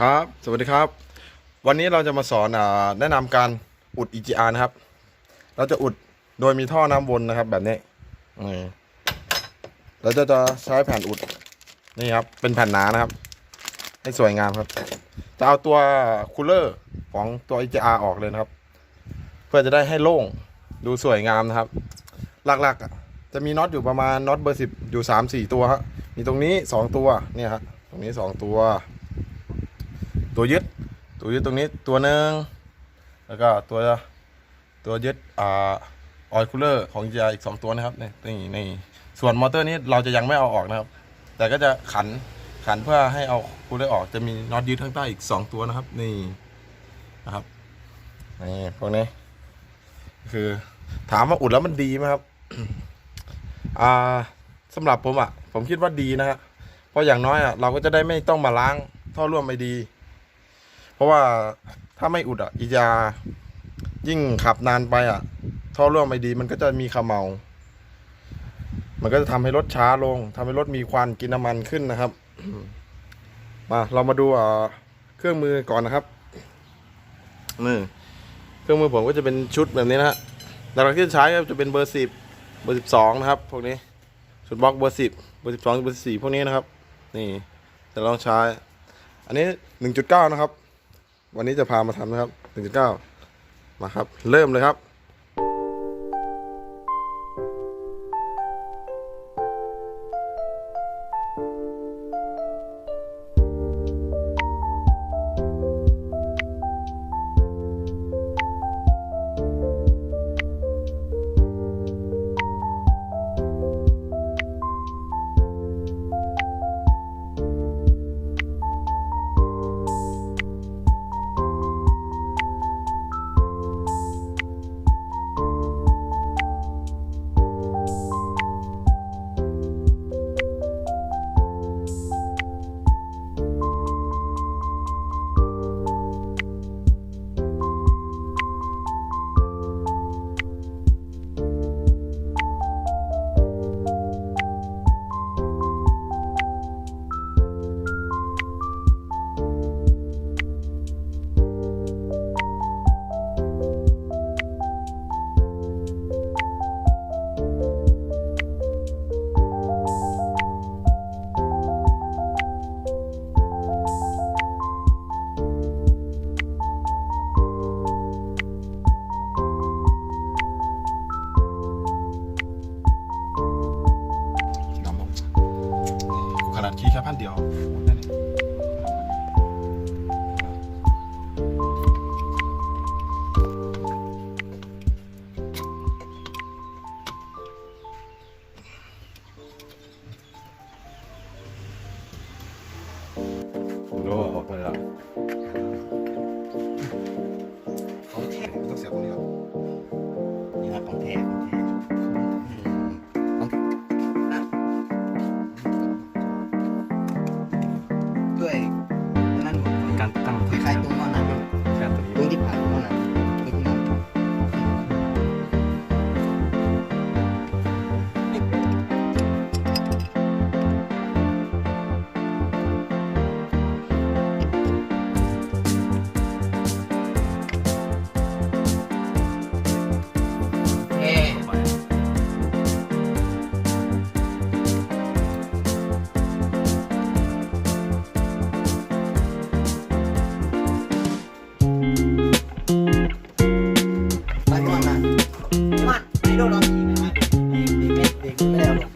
ครับ สวัสดีครับ วันนี้เราจะมาสอนอแนะนำการอุด EGR นะครับ เราจะอุดโดยมีท่อน้ำวนนะครับ แบบนี้เราจะจะใช้แผ่นอุดนี่ครับ เป็นแผ่นหนานะครับ ให้สวยงามครับ จะเอาตัวคูลเลอร์ของตัว EGR ออกเลยนะครับ เพื่อจะได้ให้โล่งดูสวยงามนะครับ หลักๆจะมีน็อตอยู่ประมาณน็อตเบอร์สิบอยู่สามสี่ตัวฮะมีตรงนี้สองตัวเนี่ยฮะตรงนี้สองตัว ตัวยึด ตัวยึดตรงนี้ตัวหนึ่งแล้วก็ตัวตัวยึดอ่าออยคูลเลอร์ของ GR อีกสองตัวนะครับนี่นี่นี่ส่วนมอเตอร์นี้เราจะยังไม่เอาออกนะครับ แต่ก็จะขันขันเพื่อให้เอาคูลเลอร์ออกจะมีน็อตยึดข้างใต้อีกสองตัวนะครับ นี่นะครับนี่พวกนี้ คือ ถามว่าอุดแล้วมันดีไหมครับอ่าสำหรับผมอะ ผมคิดว่าดีนะฮะเพราะอย่างน้อยอะเราก็จะได้ไม่ต้องมาล้างท่อร่วมไม่ดี ราะว่าถ้าไม่อุดอะอีจายิ่งขับนานไปอะท่อร่วมไม่ดีมันก็จะมีขมเมา มันก็จะทำให้รถช้าลงทำให้รถมีควันกินน้ำมันขึ้นนะครับ มาเรามาดูเครื่องมือก่อนนะครับนี่เครื่องมือผมก็จะเป็นชุดแบบนี้นะฮะหลักที่จะใช้ก็จะเป็นเบอร์สิบเบอร์สิบสองนะครับ พวกนี้ชุดบล็อกเบอร์สิบเบอร์สิบสองเบอร์สี่พวกนี้นะครับ นี่จะลองใช้ อันนี้หนึ่งจุดเก้านะครับ วันนี้จะพามาทำนะครับ 1.9 มาครับ เริ่มเลยครับ 记一判掉啊 Whatever.